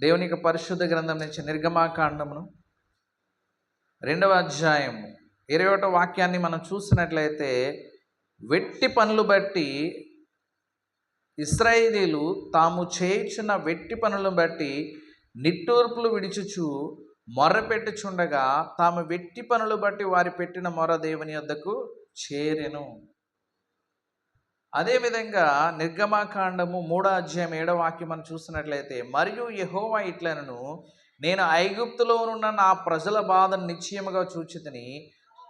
దేవుని యొక్క పరిశుద్ధ గ్రంథం నుంచి నిర్గమాకాండమును రెండవ అధ్యాయం ఇరవై ఒకటో వాక్యాన్ని మనం చూసినట్లయితే వెట్టి పనులు బట్టి ఇస్రాయేలీలు తాము చేయించిన వెట్టి పనులను బట్టి నిట్టూర్పులు విడిచుచు మొర్ర పెట్టుచుండగా తాము వెట్టి పనులు బట్టి వారి పెట్టిన మొర దేవుని వద్దకు చేరెను. అదేవిధంగా నిర్గమాకాండము మూడో అధ్యాయం ఏడో వాక్యం మనం చూసినట్లయితే మరియు యహోవా ఇట్లనను నేను ఐగుప్తులో ఉన్న నా ప్రజల బాధను నిశ్చయముగా చూచితిని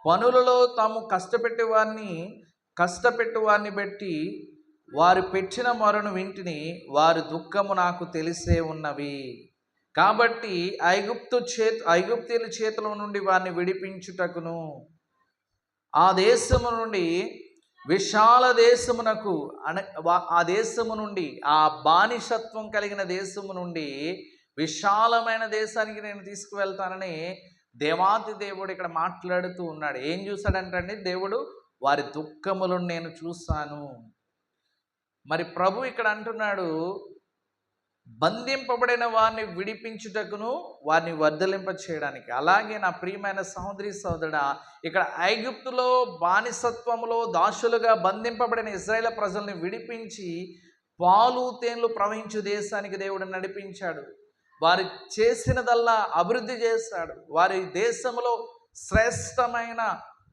పనులలో తాము కష్టపెట్టే వారిని కష్టపెట్టు వారిని బట్టి వారు పెట్టిన మొరను వింటిని వారి దుఃఖము నాకు తెలిసే ఉన్నవి. కాబట్టి ఐగుప్తు చేతు ఐగుప్తీల చేతిలో నుండి వారిని విడిపించుటకును ఆ దేశము నుండి విశాల దేశమునకు అన వా- ఆ దేశము నుండి ఆ బానిసత్వం కలిగిన దేశము నుండి విశాలమైన దేశానికి నేను తీసుకువెళ్తానని దేవాతి దేవుడు ఇక్కడ మాట్లాడుతూ ఉన్నాడు. ఏం చూశాడంటండి? దేవుడు వారి దుఃఖములను నేను చూశాను. మరి ప్రభు ఇక్కడ అంటున్నాడు బంధింపబడిన వారిని విడిపించుటకును వారిని వర్ధలింప చేయడానికి అలాగే నా ప్రియమైన సహోదరి సోదరుడ ఇక్కడ ఐగుప్తులో బానిసత్వములో దాసులుగా బంధింపబడిన ఇజ్రాయేల్ ప్రజల్ని విడిపించి పాలు తేన్లు ప్రవహించు దేశానికి దేవుడు నడిపించాడు. వారు చేసినదల్లా అభివృద్ధి చేశాడు. వారి దేశంలో శ్రేష్టమైన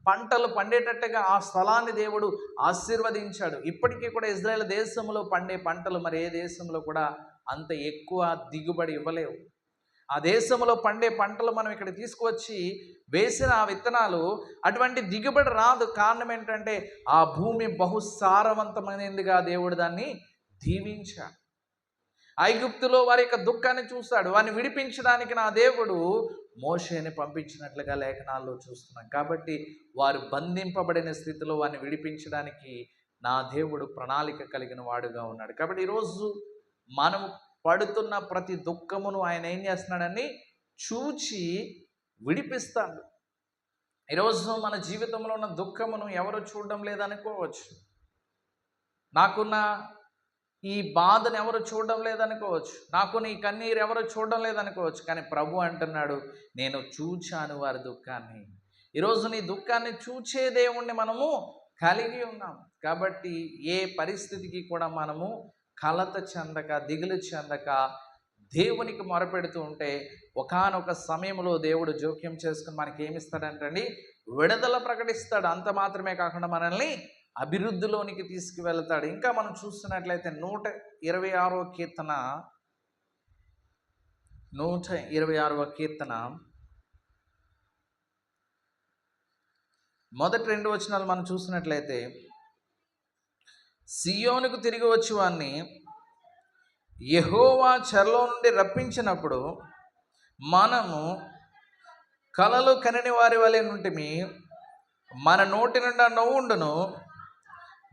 పంటలు పండేటట్టుగా ఆ స్థలాన్ని దేవుడు ఆశీర్వదించాడు. ఇప్పటికీ కూడా ఇజ్రాయెల్ దేశంలో పండే పంటలు మరి ఏ దేశంలో కూడా అంత ఎక్కువ దిగుబడి ఇవ్వలేవు. ఆ దేశంలో పండే పంటలు మనం ఇక్కడ తీసుకువచ్చి వేసిన ఆ విత్తనాలు అటువంటి దిగుబడి రాదు. కారణం ఏంటంటే ఆ భూమి బహుసారవంతమైనదిగా దేవుడు దాన్ని దీవించాడు. ఐగుప్తులో వారి యొక్క దుఃఖాన్ని చూశాడు. వారిని విడిపించడానికి నా దేవుడు మోషేని పంపించినట్లుగా లేఖనాల్లో చూస్తున్నాం. కాబట్టి వారు బంధింపబడిన స్థితిలో వారిని విడిపించడానికి నా దేవుడు ప్రణాళిక కలిగిన వాడుగా ఉన్నాడు. కాబట్టి ఈరోజు మనము పడుతున్న ప్రతి దుఃఖమును ఆయన ఏం చేస్తున్నాడని చూచి విడిపిస్తాడు. ఈరోజు మన జీవితంలో ఉన్న దుఃఖమును ఎవరు చూడడం లేదనుకోవచ్చు. నాకున్న ఈ బాధను ఎవరు చూడడం లేదనుకోవచ్చు. నాకు నీ కన్నీరు ఎవరు చూడడం లేదనుకోవచ్చు. కానీ ప్రభు అంటున్నాడు నేను చూచాను వారి దుఃఖాన్ని. ఈరోజు నీ దుఃఖాన్ని చూచే దేవుణ్ణి మనము కలిగి ఉన్నాం. కాబట్టి ఏ పరిస్థితికి కూడా మనము కలత చెందక దిగులు చెందక దేవునికి మొరపెడుతూ ఉంటే ఒకానొక సమయంలో దేవుడు జోక్యం చేసుకుని మనకి ఏమిస్తాడంటండి విడుదల ప్రకటిస్తాడు. అంత మాత్రమే కాకుండా మనల్ని అభివృద్ధిలోనికి తీసుకువెళ్తాడు. ఇంకా మనం చూస్తున్నట్లయితే నూట ఇరవై ఆరవ కీర్తన నూట ఇరవై ఆరవ కీర్తన. మొదటి రెండు వచనాలు మనం చూసినట్లయితే సియోనుకు తిరిగి వచ్చి వాన్ని యహోవా చెరలో నుండి రప్పించినప్పుడు మనము కలలు కనని వారి వలె నుంటిమి మన నోటి నిండా నవ్వుండును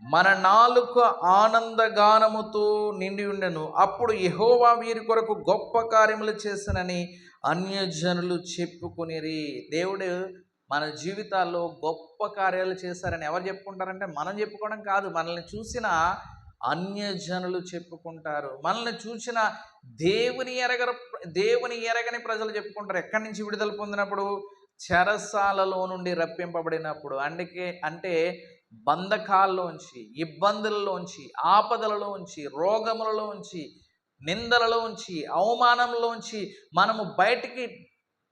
మన నాలుక ఆనందగానముతో నిండి ఉండెను. అప్పుడు యహోవా వీరి కొరకు గొప్ప కార్యములు చేసినని అన్యజనులు చెప్పుకునేరి. దేవుడు మన జీవితాల్లో గొప్ప కార్యాలు చేశారని ఎవరు చెప్పుకుంటారంటే మనం చెప్పుకోవడం కాదు. మనల్ని చూసిన అన్యజనులు చెప్పుకుంటారు. మనల్ని చూసిన దేవుని ఎరగర దేవుని ఎరగని ప్రజలు చెప్పుకుంటారు. ఎక్కడి నుంచి విడుదల పొందినప్పుడు? చెరసాలలో నుండి రప్పింపబడినప్పుడు. అందుకే అంటే బంధకాల్లోంచి ఇబ్బందులలోంచి ఆపదలలోంచి రోగములలోంచి నిందలలోంచి అవమానంలోంచి మనము బయటికి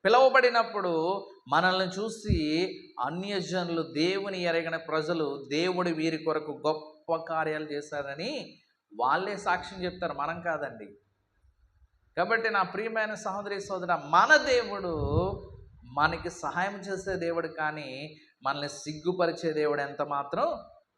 పిలువబడినప్పుడు మనల్ని చూసి అన్యజనులు దేవుని ఎరగిన ప్రజలు దేవుడు వీరి కొరకు గొప్ప కార్యాలు చేశారని వాళ్ళే సాక్ష్యం చెప్తారు. మనం కాదండి. కాబట్టి నా ప్రియమైన సహోదరి సోదర మన దేవుడు మనకి సహాయం చేసే దేవుడు కానీ మనల్ని సిగ్గుపరిచే దేవుడు ఎంత మాత్రం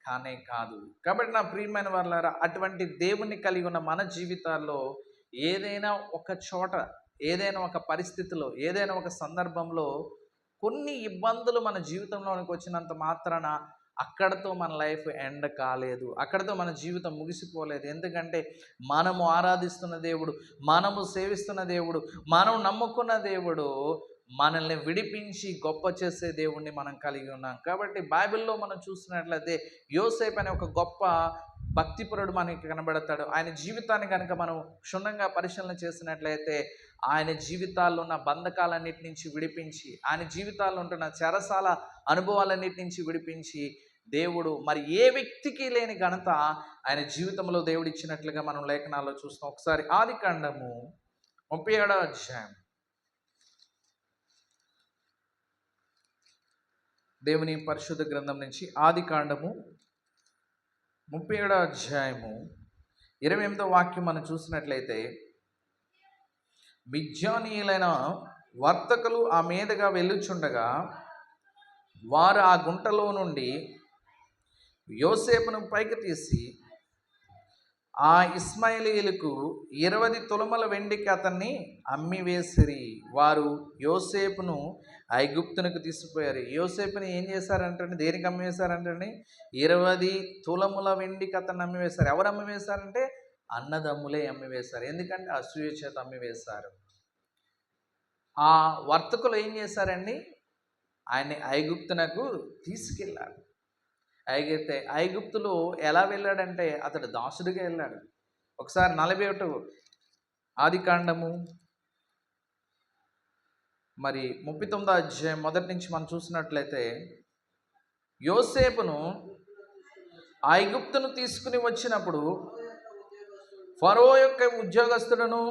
కానే కాదు. కాబట్టి నా ప్రియమైన వాళ్ళారా అటువంటి దేవుణ్ణి కలిగి ఉన్న మన జీవితాల్లో ఏదైనా ఒక చోట ఏదైనా ఒక పరిస్థితిలో ఏదైనా ఒక సందర్భంలో కొన్ని ఇబ్బందులు మన జీవితంలోనికి వచ్చినంత మాత్రాన అక్కడతో మన లైఫ్ ఎండ్ కాలేదు. అక్కడతో మన జీవితం ముగిసిపోలేదు. ఎందుకంటే మనము ఆరాధిస్తున్న దేవుడు మనము సేవిస్తున్న దేవుడు మనం నమ్ముకున్న దేవుడు మనల్ని విడిపించి గొప్ప చేసే దేవుణ్ణి మనం కలిగి ఉన్నాం. కాబట్టి బైబిల్లో మనం చూసినట్లయితే యోసేపు అనే ఒక గొప్ప భక్తిపరుడు మనకి కనబడతాడు. ఆయన జీవితాన్ని కనుక మనం క్షుణ్ణంగా పరిశీలన చేసినట్లయితే ఆయన జీవితాల్లో ఉన్న బంధకాలన్నిటి నుంచి విడిపించి ఆయన జీవితాల్లో ఉంటున్న చెరసాల అనుభవాలన్నిటి నుంచి విడిపించి దేవుడు మరి ఏ వ్యక్తికి లేని ఘనత ఆయన జీవితంలో దేవుడు ఇచ్చినట్లుగా మనం లేఖనాల్లో చూస్తాం. ఒకసారి ఆది కాండము ముప్పై ఏడవ అధ్యాయం. దేవుని పరిశుద్ధ గ్రంథం నుంచి ఆది కాండము ముప్పై ఏడవ అధ్యాయము ఇరవై ఎనిమిదో వాక్యం మనం చూసినట్లయితే మిజ్జానీయులైన వర్తకులు ఆ మీదుగా వెళ్ళుచుండగా వారు ఆ గుంటలో నుండి యోసేపును పైకి తీసి ఆ ఇస్మాయిలీలకు ఇరవై తులమల వెండికి అతన్ని అమ్మివేసిరి. వారు యోసేపును ఐగుప్తునికి తీసుకుపోయారు. యోసేపుని ఏం చేశారంటండి? దేనికి అమ్మివేశారంటండి? ఇరవై తులముల వెండికి అతన్ని అమ్మివేశారు. ఎవరు అమ్మివేశారంటే? అన్నదమ్ములే అమ్మివేశారు. ఎందుకంటే అసూయ చేత అమ్మివేశారు. ఆ వర్తకులు ఏం చేశారండి? ఆయన్ని ఐగుప్తునకు తీసుకెళ్ళారు. అయితే ఐగుప్తులో ఎలా వెళ్ళాడంటే అతడు దాసుడిగా వెళ్ళాడు. ఒకసారి నలభై ఒకటి ఆది కాండము మరి ముప్పై తొమ్మిదో అధ్యాయం మొదటి నుంచి మనం చూసినట్లయితే యోసేపును ఐగుప్తును తీసుకుని వచ్చినప్పుడు ఫరో యొక్క ఉద్యోగస్తులను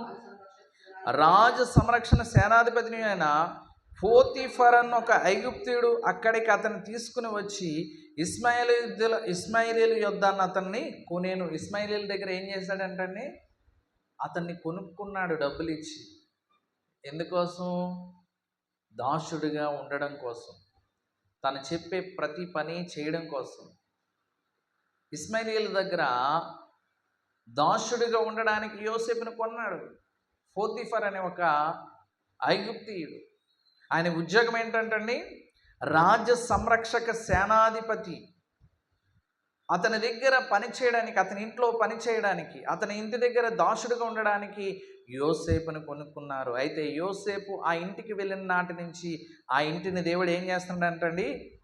రాజ సంరక్షణ సేనాధిపతిని అయిన పోతీఫర్ అన్న ఒక ఐగుప్తుడు అక్కడికి అతన్ని తీసుకుని వచ్చి ఇస్మాయిల్ ఇస్మాయిలీల యొద్ద అన్న అతన్ని కొనేను. ఇస్మాయిలీల దగ్గర ఏం చేశాడంటే అతన్ని కొనుక్కున్నాడు డబ్బులు ఇచ్చి. ఎందుకోసం? దాసుడిగా ఉండడం కోసం. తను చెప్పే ప్రతి పని చేయడం కోసం. ఇస్మాయిలీల దగ్గర దాసుడిగా ఉండడానికి యోసేపును కొన్నాడు. ఫోతిఫర్ అనే ఒక ఐగుప్తియుడు. ఆయన ఉద్యోగం ఏంటంటండి? రాజ్య సంరక్షక సేనాధిపతి. అతని దగ్గర పని చేయడానికి అతని ఇంట్లో పని చేయడానికి అతని ఇంటి దగ్గర దాసుడుగా ఉండడానికి యోసేపును కొనుక్కున్నారు. అయితే యోసేపు ఆ ఇంటికి వెళ్ళిన నాటి నుంచి ఆ ఇంటిని దేవుడు ఏం చేస్తున్నాడంటండి?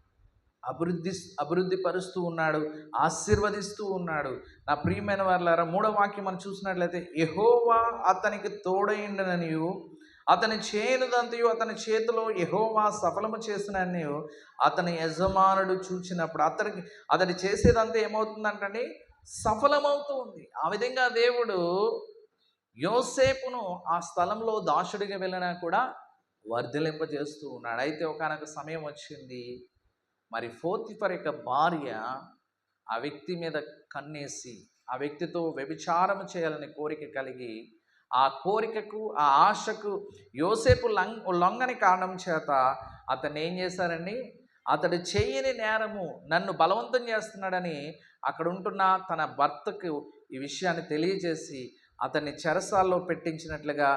అభివృద్ధి అభివృద్ధి పరుస్తూ ఉన్నాడు ఆశీర్వదిస్తూ ఉన్నాడు. నా ప్రియమైన వాళ్ళారా మూడో వాక్యం మనం చూసినట్లయితే ఎహోవా అతనికి తోడైండననియు అతని చేయనిదంతయు అతని చేతిలో యహోవా సఫలము చేసినని అతని యజమానుడు చూచినప్పుడు అతనికి అతడు చేసేదంతా ఏమవుతుందంటే సఫలమవుతుంది. ఆ విధంగా దేవుడు యోసేపును ఆ స్థలంలో దాసుడిగా వెళ్ళినా కూడా వర్ధలింపజేస్తూ ఉన్నాడు. అయితే ఒకనొక సమయం వచ్చింది. మరి ఫోర్తిఫర్ యొక్క భార్య ఆ వ్యక్తి మీద కన్నేసి ఆ వ్యక్తితో వ్యభిచారం చేయాలనే కోరిక కలిగి ఆ కోరికకు ఆ ఆశకు యోసేపు లంగ్ లొంగని కారణం చేత అతను ఏం చేశారండి? అతడు చేయని నేరము నన్ను బలవంతం చేస్తున్నాడని అక్కడ ఉంటున్న తన భర్తకు ఈ విషయాన్ని తెలియజేసి అతన్ని చెరసాల్లో పెట్టించినట్లుగా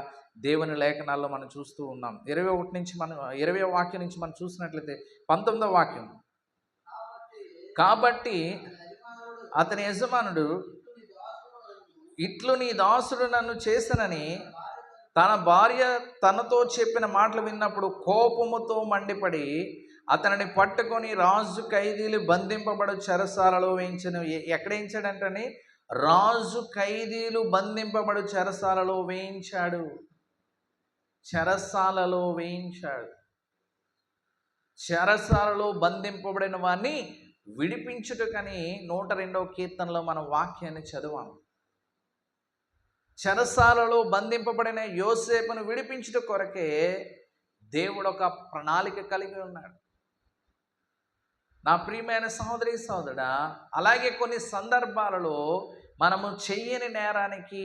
దేవుని లేఖనాల్లో మనం చూస్తూ ఉన్నాం. ఇరవై ఒకటి నుంచి మనం ఇరవై వాక్యం నుంచి మనం చూసినట్లయితే పంతొమ్మిదవ వాక్యం. కాబట్టి అతని యజమానుడు ఇట్లు నీ దాసుడు నన్ను చేసనని తన భార్య తనతో చెప్పిన మాటలు విన్నప్పుడు కోపముతో మండిపడి అతనిని పట్టుకొని రాజు ఖైదీలు బంధింపబడు చెరసాలలో వేయించను. ఎక్కడ వేయించాడంటని రాజు ఖైదీలు బంధింపబడు చెరసాలలో వేయించాడు. చెరసాలలో వేయించాడు. చెరసాలలో బంధింపబడిన వారిని విడిపించుటకని నూట రెండవ కీర్తనలో మన వాక్యాన్ని చదివాము చెరసాలలో బంధింపబడిన యోసేపును విడిపించుట కొరకే దేవుడు ఒక ప్రణాళిక కలిగి ఉన్నాడు. నా ప్రియమైన సహోదరి సహోదరుడ అలాగే కొన్ని సందర్భాలలో మనము చెయ్యని నేరానికి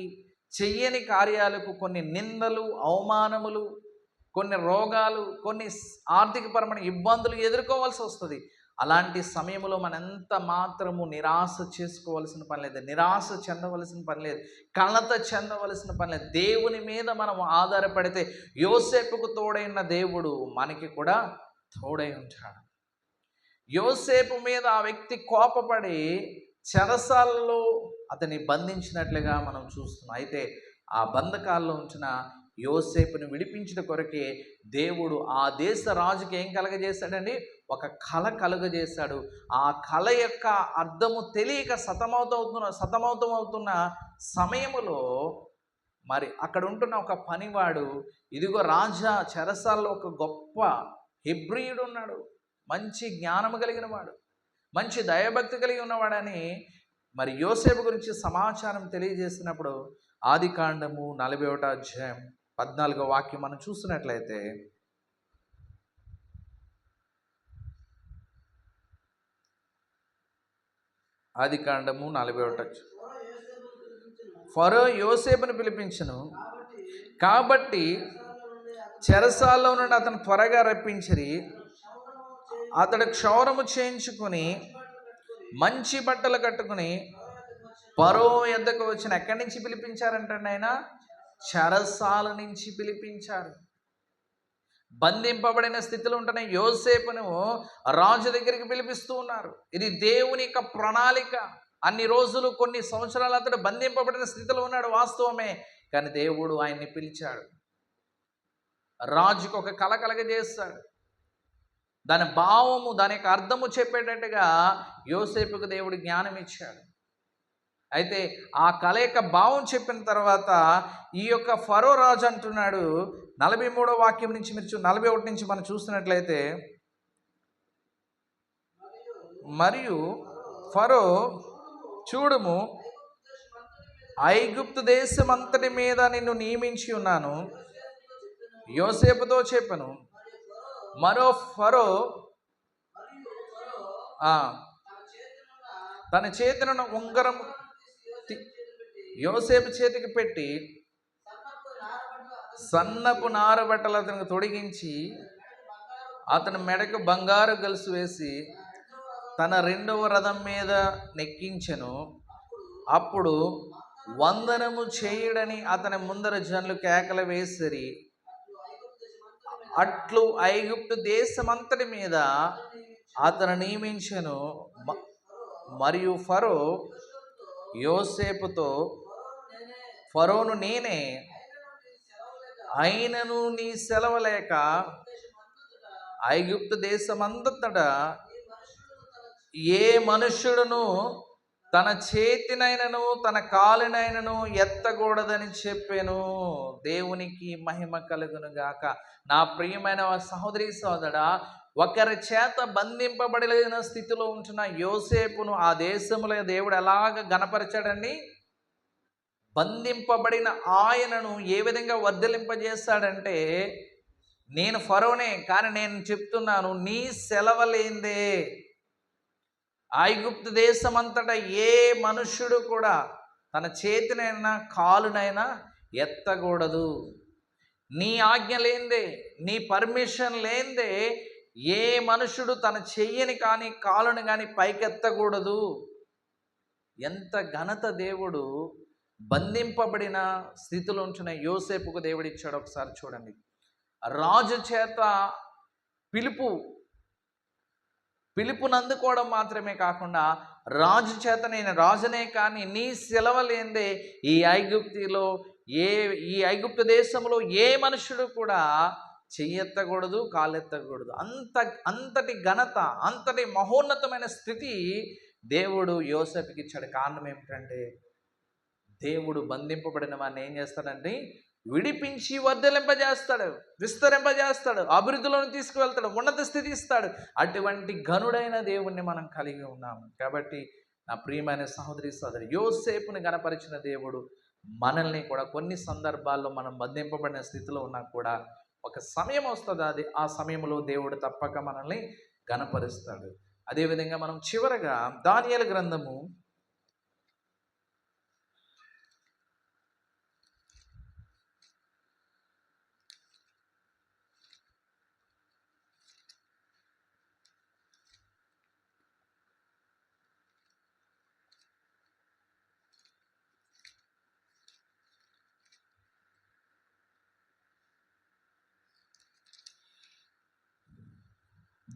చెయ్యని కార్యాలకు కొన్ని నిందలు అవమానములు కొన్ని రోగాలు కొన్ని ఆర్థికపరమైన ఇబ్బందులు ఎదుర్కోవాల్సి వస్తుంది. అలాంటి సమయంలో మనం ఎంత మాత్రము నిరాశ చేసుకోవలసిన పని లేదు. నిరాశ చెందవలసిన పని లేదు. కలత చెందవలసిన పని లేదు. దేవుని మీద మనం ఆధారపడితే యోసేపుకు తోడైన దేవుడు మనకి కూడా తోడై ఉంటాడు. యోసేపు మీద ఆ వ్యక్తి కోపపడి చెరసాలలో అతన్ని బంధించినట్లుగా మనం చూస్తున్నాం. అయితే ఆ బంధకాల్లో ఉంచిన యోసేపును విడిపించిన కొరకే దేవుడు ఆ దేశ రాజుకి ఏం కలగజేశాడండి? ఒక కళ కలుగజేశాడు. ఆ కళ యొక్క అర్థము తెలియక సతమవుతవుతున్న సతమవుతమవుతున్న సమయములో మరి అక్కడ ఉంటున్న ఒక పనివాడు ఇదిగో రాజా చెరసాల్లో ఒక గొప్ప హెబ్రియుడు ఉన్నాడు మంచి జ్ఞానము కలిగిన వాడు మంచి దయభక్తి కలిగి ఉన్నవాడని మరి యోసేపు గురించి సమాచారం తెలియజేసినప్పుడు ఆది కాండము నలభై ఒకటో అధ్యాయం పద్నాలుగో వాక్యం మనం చూసినట్లయితే ఆది కాండము నలభై ఒకటో ఫరో యోసేపును పిలిపించను. కాబట్టి చెరసాల్లో నుండి అతను త్వరగా రప్పించిరి. అతడు క్షౌరము చేయించుకొని మంచి బట్టలు కట్టుకుని పరో ఎద్దకు వచ్చిన ఎక్కడి నుంచి పిలిపించారంటండి ఆయన? చెరసాల నుంచి పిలిపించారు. బంధింపబడిన స్థితిలో ఉంటున్న యోసేపును రాజు దగ్గరికి పిలిపిస్తూ ఉన్నారు. ఇది దేవుని యొక్క ప్రణాళిక. అన్ని రోజులు కొన్ని సంవత్సరాలు అతడు బంధింపబడిన స్థితిలో ఉన్నాడు వాస్తవమే. కానీ దేవుడు ఆయన్ని పిలిచాడు. రాజుకు ఒక కల కలగజేస్తాడు దాని భావము దాని యొక్క అర్థము చెప్పేటట్టుగా యోసేపుకు దేవుడు జ్ఞానం ఇచ్చాడు. అయితే ఆ కలయిక యొక్క భావం చెప్పిన తర్వాత ఈ యొక్క ఫరో రాజు అంటున్నాడు నలభై మూడో వాక్యం నుంచి మీరు నలభై ఒకటి నుంచి మనం చూస్తున్నట్లయితే మరియు ఫరో చూడుము ఐగుప్తు దేశమంతటి మీద నిన్ను నియమించి ఉన్నాను. యోసేపుతో చెప్పను మరో ఫరో తన చేతిన ఉంగరం తి- యోసేపు చేతికి పెట్టి సన్నపు నారబట్టలు అతనికి తొడిగించి అతని మెడకు బంగారు గలుసు వేసి తన రెండవ రథం మీద నెక్కించెను. అప్పుడు వందనము చేయుడని అతని ముందర జనులు కేకలు వేసిరి. అట్లు ఐగుప్తు దేశమంతటి మీద అతను నియమించను. మ- మరియు ఫరో యోసేపుతో ఫరోను నేనే అయినను నీ సెలవు లేక ఐగుప్తు దేశమంతటా ఏ మనుష్యుడును తన చేతినైనను తన కాలినైనను ఎత్తకూడదని చెప్పాను. దేవునికి మహిమ కలుగును గాక. నా ప్రియమైన సహోదరి సోదరా ఒకరి చేత బంధింపబడలేని స్థితిలో ఉంటున్న యోసేపును ఆ దేశంలో దేవుడు ఎలాగ గనపరిచాడండి బంధింపబడిన ఆయనను ఏ విధంగా వర్ధలింపజేస్తాడంటే నేను ఫరోనే కానీ నేను చెప్తున్నాను నీ సెలవలేందే. ఐగుప్తు దేశమంతటా ఏ మనుష్యుడు కూడా తన చేతినైనా కాలునైనా ఎత్తకూడదు. నీ ఆజ్ఞ లేందే నీ పర్మిషన్ లేందే ఏ మనుషుడు తన చెయ్యని కానీ కాలుని కానీ పైకెత్తకూడదు. ఎంత ఘనత దేవుడు బంధింపబడిన స్థితిలో ఉంచిన యోసేపుకు దేవుడిచ్చాడు ఒకసారి చూడండి. రాజు చేత పిలుపు పిలుపునందుకోవడం మాత్రమే కాకుండా రాజు చేత నేను రాజునే కానీ నీ సెలవలేందే ఈ ఐగుప్తిలో ఏ ఈ ఐగుప్తు దేశంలో ఏ మనుషుడు కూడా చెయ్యెత్తకూడదు కాలెత్తకూడదు. అంత అంతటి ఘనత అంతటి మహోన్నతమైన స్థితి దేవుడు యోసెఫ్కి ఇచ్చాడు. కారణం ఏమిటంటే దేవుడు బంధింపబడిన వాడిని ఏం చేస్తాడంటే విడిపించి వర్ధలింపజేస్తాడు విస్తరింపజేస్తాడు అభివృద్ధిలోని తీసుకువెళ్తాడు ఉన్నత స్థితి ఇస్తాడు. అటువంటి ఘనుడైన దేవుణ్ణి మనం కలిగి ఉన్నాము కాబట్టి నా ప్రియమైన సహోదరి సోదరి యోసేపుని గణపరిచిన దేవుడు మనల్ని కూడా కొన్ని సందర్భాల్లో మనం బంధింపబడిన స్థితిలో ఉన్నా కూడా ఒక సమయం వస్తుంది? అది ఆ సమయంలో దేవుడు తప్పక మనల్ని గణపరుస్తాడు అదేవిధంగా మనం చివరగా దానియల గ్రంథము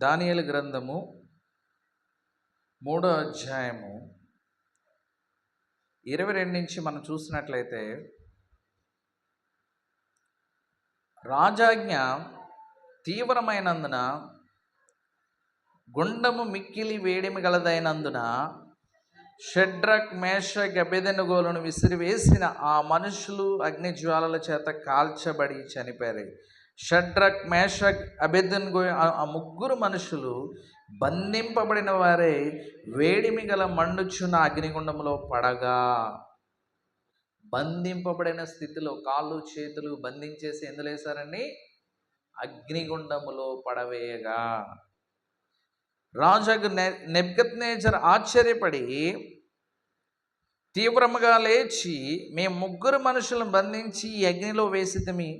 దానియల గ్రంథము మూడో అధ్యాయము. ఇరవై రెండు నుంచి మనం చూసినట్లయితే రాజాజ్ఞ తీవ్రమైనందున గుండము మిక్కిలి వేడిమి గలదైనందున షడ్రక్ మేష గబెదెనుగోలను విసిరివేసిన ఆ మనుషులు అగ్ని జ్వాలల చేత కాల్చబడి చనిపోయారు. షడ్రక్ మేషక్ అబెదెనుగో ఆ ముగ్గురు మనుషులు బంధింపబడిన వారే వేడిమి గల మండుచున్న అగ్నిగుండంలో పడగా. బంధింపబడిన స్థితిలో కాళ్ళు చేతులు బంధించేసి ఎందులేశారండి అగ్నిగుండములో పడవేయగా. నెప్కెత్ నేచర్ ఆశ్చర్యపడి తీవ్రముగా లేచి మేము ముగ్గురు మనుషులను బంధించి ఈ అగ్నిలో వేసితమి.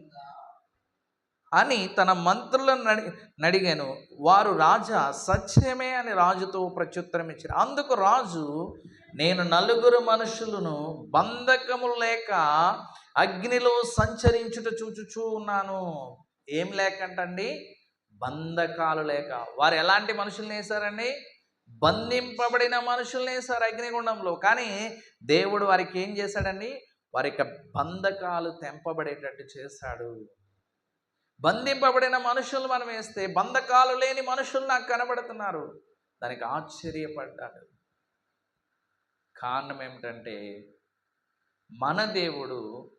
అని తన మంత్రులను నడి నడిగాను. వారు రాజా సత్యమే అని రాజుతో ప్రత్యుత్తరం ఇచ్చారు అందుకు రాజు నేను నలుగురు మనుషులను బంధకము లేక అగ్నిలో సంచరించుట చూచుచూ ఉన్నాను. ఏం లేకంటండి? బంధకాలు లేక. వారు ఎలాంటి మనుషుల్ని వేశారండి? బంధింపబడిన మనుషుల్ని వేశారు అగ్నిగుండంలో. కానీ దేవుడు వారికి ఏం చేశాడండి? వారి యొక్క బంధకాలు తెంపబడేటట్టు చేశాడు. బంధింపబడిన మనుషులు మనం వేస్తే బంధకాలు లేని మనుషులు నాకు కనబడుతున్నారు. దానికి ఆశ్చర్యపడ్డాడు. కారణం ఏమిటంటే మన దేవుడు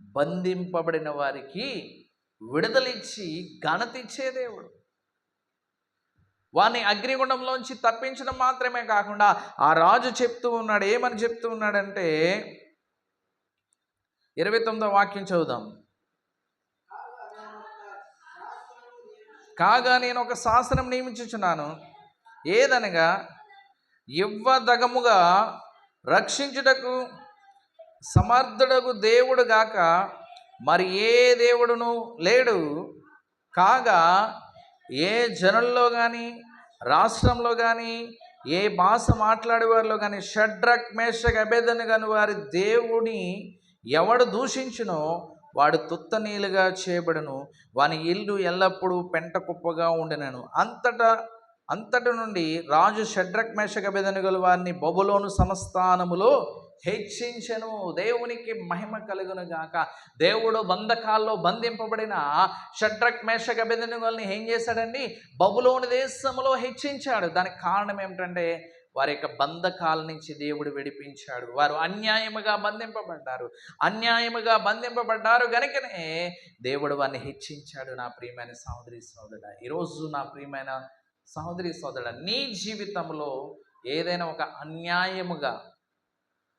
బంధింపబడిన వారికి విడుదలిచ్చి ఘనత ఇచ్చే దేవుడు. వాని అగ్నిగుండంలోంచి తప్పించడం మాత్రమే కాకుండా ఆ రాజు చెప్తూ ఉన్నాడు ఏమని చెప్తూ ఉన్నాడంటే ఇరవై తొమ్మిదో వాక్యం చదువుదాం. కాగా నేను ఒక శాసనం నియమించుచున్నాను. ఏదనగా ఇవ్వదగముగా రక్షించుటకు సమర్థుడకు దేవుడు గాక మరి ఏ దేవుడును లేడు. కాగా ఏ జనుల్లో కానీ రాష్ట్రంలో కానీ ఏ భాష మాట్లాడేవారిలో కానీ షడ్రక్ మేషక్ అభేదన కాని వారి దేవుని ఎవడు దూషించునో వాడు తుత్తనీలుగా చేయబడను. వాని ఇల్లు ఎల్లప్పుడూ పెంట కుప్పగా ఉండినను. అంతటా అంతటి నుండి రాజు షడ్రక్ మేషకబెదనుగల వారిని బబులోను సంస్థానములో హెచ్చించను. దేవునికి మహిమ కలుగును గాక. దేవుడు బంధకాల్లో బంధింపబడిన షడ్రక్ మేషక బెదనుగల్ని ఏం చేశాడండి? బబులోని దేశంలో హెచ్చించాడు. దానికి కారణం ఏమిటంటే వారి యొక్క బంధకాల నుంచి దేవుడు విడిపించాడు. వారు అన్యాయముగా బంధింపబడ్డారు. అన్యాయముగా బంధింపబడ్డారు గనుకనే దేవుడు వారిని హెచ్చించాడు. నా ప్రియమైన సహోదరి సోదరుడ ఈరోజు నా ప్రియమైన సహోదరి సోదరుడ నీ జీవితంలో ఏదైనా ఒక అన్యాయముగా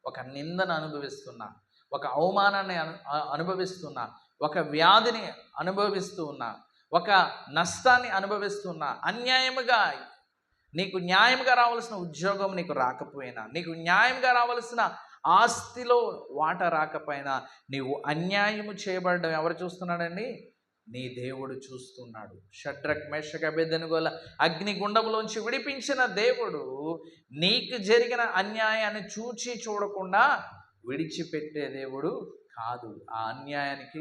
ఒక నిందను అనుభవిస్తున్నా ఒక అవమానాన్ని అను- అనుభవిస్తున్నా ఒక వ్యాధిని అనుభవిస్తూ ఉన్నా ఒక నష్టాన్ని అనుభవిస్తున్నా అన్యాయముగా నీకు న్యాయంగా రావాల్సిన ఉద్యోగం నీకు రాకపోయినా నీకు న్యాయంగా రావాల్సిన ఆస్తిలో వాట రాకపోయినా నీవు అన్యాయము చేయబడడం ఎవరు చూస్తున్నాడండి? నీ దేవుడు చూస్తున్నాడు. షడ్రక్ మేషక బెదనుగోల అగ్నిగుండంలోంచి విడిపించిన దేవుడు నీకు జరిగిన అన్యాయాన్ని చూచి చూడకుండా విడిచిపెట్టే దేవుడు కాదు. ఆ అన్యాయానికి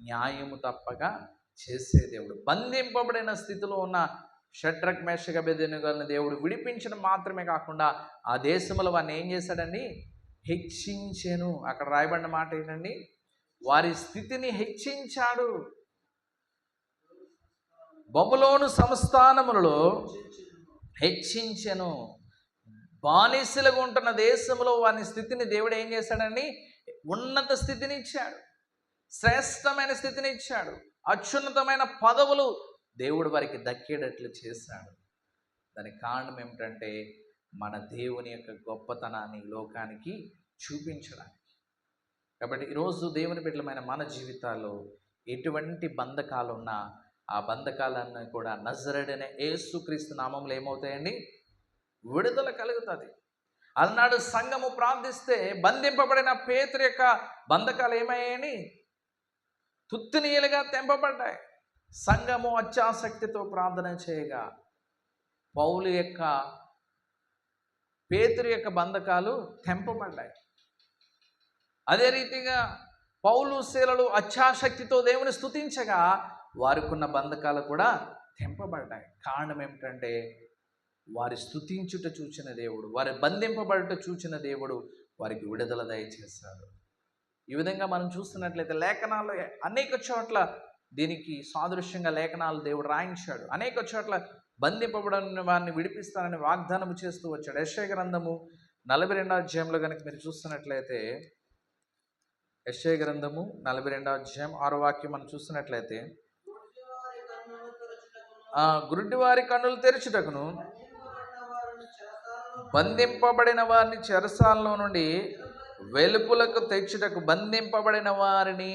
న్యాయము తప్పగా చేసే దేవుడు. బంధింపబడిన స్థితిలో ఉన్న షడ్రక్ మేషక బెదనుగలను దేవుడు విడిపించడం మాత్రమే కాకుండా ఆ దేశంలో వాడిని ఏం చేశాడండి? హెచ్చించాను. అక్కడ రాయబడిన మాట ఏంటండి? వారి స్థితిని హెచ్చించాడు. బొమ్మలోను సంస్థానములలో హెచ్చించెను. బానిసలుగా ఉంటున్న దేశంలో వాని స్థితిని దేవుడు ఏం చేశాడండి? ఉన్నత స్థితిని ఇచ్చాడు. శ్రేష్టమైన స్థితిని ఇచ్చాడు. అత్యున్నతమైన పదవులు దేవుడు వారికి దక్కేటట్లు చేశాడు. దానికి కారణం ఏమిటంటే మన దేవుని యొక్క గొప్పతనాన్ని లోకానికి చూపించడానికి. కాబట్టి ఈరోజు దేవుని బిడ్డలమైన మన జీవితాల్లో ఎటువంటి బంధకాలు ఉన్నా ఆ బంధకాలన్నీ కూడా నజరడనే ఏసుక్రీస్తు నామంలో ఏమవుతాయండి? విడుదల కలుగుతుంది. అలనాడు సంఘము ప్రార్థిస్తే బంధింపబడిన పేతురు యొక్క బంధకాలు ఏమయ్యాయని తుత్తినీయులుగా తెంపబడ్డాయి. సంఘము అత్యాసక్తితో ప్రార్థన చేయగా పౌలు యొక్క పేతురు యొక్క బంధకాలు తెంపబడ్డాయి. అదే రీతిగా పౌలు శీలలు అత్యాశక్తితో దేవుని స్థుతించగా వారికున్న బంధకాలు కూడా తెంపబడ్డాయి. కారణం ఏమిటంటే వారి స్తుతించుట చూచిన దేవుడు వారి బంధింపబడుట చూచిన దేవుడు వారికి విడుదల దయచేశాడు. ఈ విధంగా మనం చూస్తున్నట్లయితే లేఖనాల్లో అనేక చోట్ల దీనికి సాదృశ్యంగా లేఖనాలు దేవుడు రాయించాడు. అనేక చోట్ల బంధింపబడిన వారిని విడిపిస్తానని వాగ్దానం చేస్తూ వచ్చాడు. యశ్య గ్రంథము నలభై రెండో అధ్యాయంలో కనుక మీరు చూస్తున్నట్లయితే యశ్య గ్రంథము నలభై రెండో అధ్యాయం ఆరో వాక్యం మనం చూస్తున్నట్లయితే ఆ గురుడివారి కన్నులు తెరుచుటకును బంధింపబడిన వారిని చెరసాలలో నుండి వెలుపులకు తెచ్చుటకు బంధింపబడిన వారిని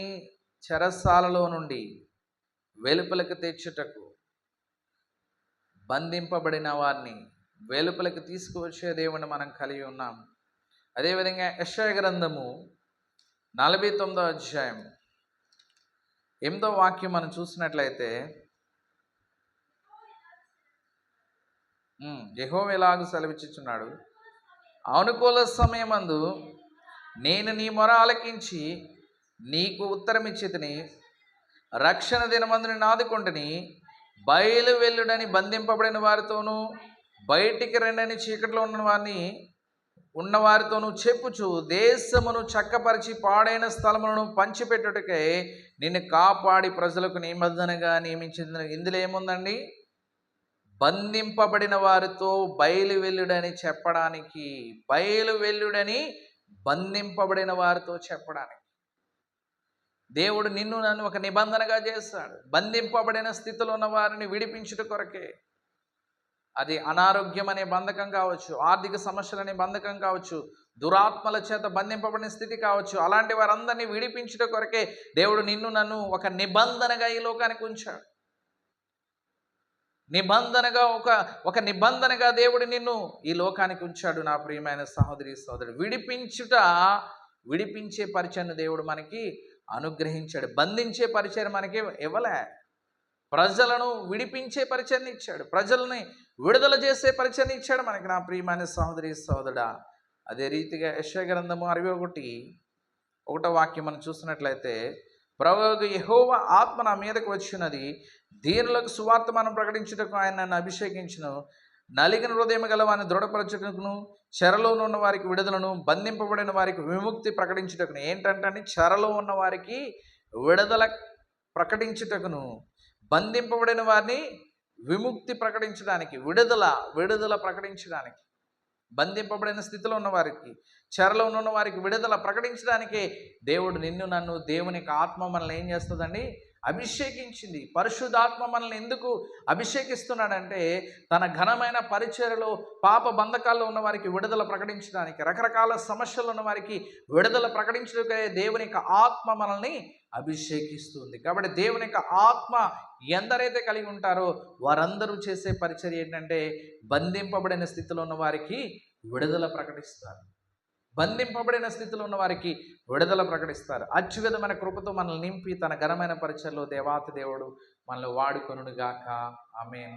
చెరసాలలో నుండి వెలుపలకు తెచ్చుటకు బంధింపబడిన వారిని వెలుపలకు తీసుకువచ్చే దేవుని మనం కలిగి ఉన్నాం. అదేవిధంగా యశయ గ్రంథము నలభై తొమ్మిదో అధ్యాయం ఎనిమిదో వాక్యం మనం చూసినట్లయితే యహో ఎలాగూ సెలవిచ్చుచున్నాడు? అనుకూల సమయమందు నేను నీ మొర ఆలకించి నీకు ఉత్తరం ఇచ్చితిని రక్షణ దినమందుని నాదుకుంటుని బయలు వెళ్ళుడని బంధింపబడిన వారితోనూ బయటికి రెండని చీకట్లో ఉన్న వారిని ఉన్నవారితోనూ చెప్పుచు దేశమును చక్కపరిచి పాడైన స్థలములను పంచిపెట్టుటకై నిన్ను కాపాడి ప్రజలకు నిబంధనగా నియమించింది ఇందులో ఏముందండి? బంధింపబడిన వారితో బయలు వెళ్ళుడని చెప్పడానికి బయలు వెళ్ళుడని బంధింపబడిన వారితో చెప్పడానికి. దేవుడు నిన్ను నన్ను ఒక నిబంధనగా చేస్తాడు. బంధింపబడిన స్థితిలో ఉన్న వారిని విడిపించుట కొరకే. అది అనారోగ్యం అనే బంధకం కావచ్చు ఆర్థిక సమస్యలు అనే బంధకం కావచ్చు దురాత్మల చేత బంధింపబడిన స్థితి కావచ్చు. అలాంటి వారందరినీ విడిపించుట కొరకే దేవుడు నిన్ను నన్ను ఒక నిబంధనగా ఈ లోకానికి ఉంచాడు. నిబంధనగా ఒక ఒక నిబంధనగా దేవుడు నిన్ను ఈ లోకానికి ఉంచాడు నా ప్రియమైన సహోదరి సహోదరుడు విడిపించుట విడిపించే పరిచయను దేవుడు మనకి అనుగ్రహించాడు. బంధించే పరిచయం మనకి ఇవ్వలే. ప్రజలను విడిపించే పరిచయం ఇచ్చాడు. ప్రజల్ని విడుదల చేసే పరిచయం ఇచ్చాడు మనకి నా ప్రియమైన సహోదరి సహోదరుడా. అదే రీతిగా యశగ్రంథము అరవై ఒకటి ఒకటో వాక్యం మనం చూసినట్లయితే ప్రభు యహోవ ఆత్మ నా మీదకు వచ్చినది దీనులకు సువార్త మనం ప్రకటించుటకు ఆయన నన్ను అభిషేకించును. నలిగిన హృదయం గల వారిని దృఢపరచుకును చెరలో ఉన్న వారికి విడుదలను బంధింపబడిన వారికి విముక్తి ప్రకటించుటకును. ఏంటంటే చెరలో ఉన్న వారికి విడుదల ప్రకటించుటకును. బంధింపబడిన వారిని విముక్తి ప్రకటించడానికి విడుదల విడుదల ప్రకటించడానికి బంధింపబడిన స్థితిలో ఉన్న వారికి చెరలో ఉన్న వారికి విడుదల ప్రకటించడానికి దేవుడు నిన్ను నన్ను దేవుని యొక్క ఆత్మ మనల్ని ఏం చేస్తుందండి? అభిషేకించింది. పరిశుద్ధాత్మ మనల్ని ఎందుకు అభిషేకిస్తున్నాడంటే తన ఘనమైన పరిచయలో పాప బంధకాల్లో ఉన్న వారికి విడుదల ప్రకటించడానికి రకరకాల సమస్యలు ఉన్న వారికి విడుదల ప్రకటించడానికే దేవుని యొక్క ఆత్మ మనల్ని అభిషేకిస్తుంది. కాబట్టి దేవుని యొక్క ఆత్మ ఎందరైతే కలిగి ఉంటారో వారందరూ చేసే పరిచర్య ఏంటంటే బంధింపబడిన స్థితిలో ఉన్న వారికి విడుదల ప్రకటిస్తారు. బంధింపబడిన స్థితిలో ఉన్న వారికి విడుదల ప్రకటిస్తారు. అత్యువిధమైన కృపతో మనల్ని నింపి తన ఘనమైన పరిచయలో దేవాతి దేవుడు మనల్ని వాడుకొనుగాక ఆమె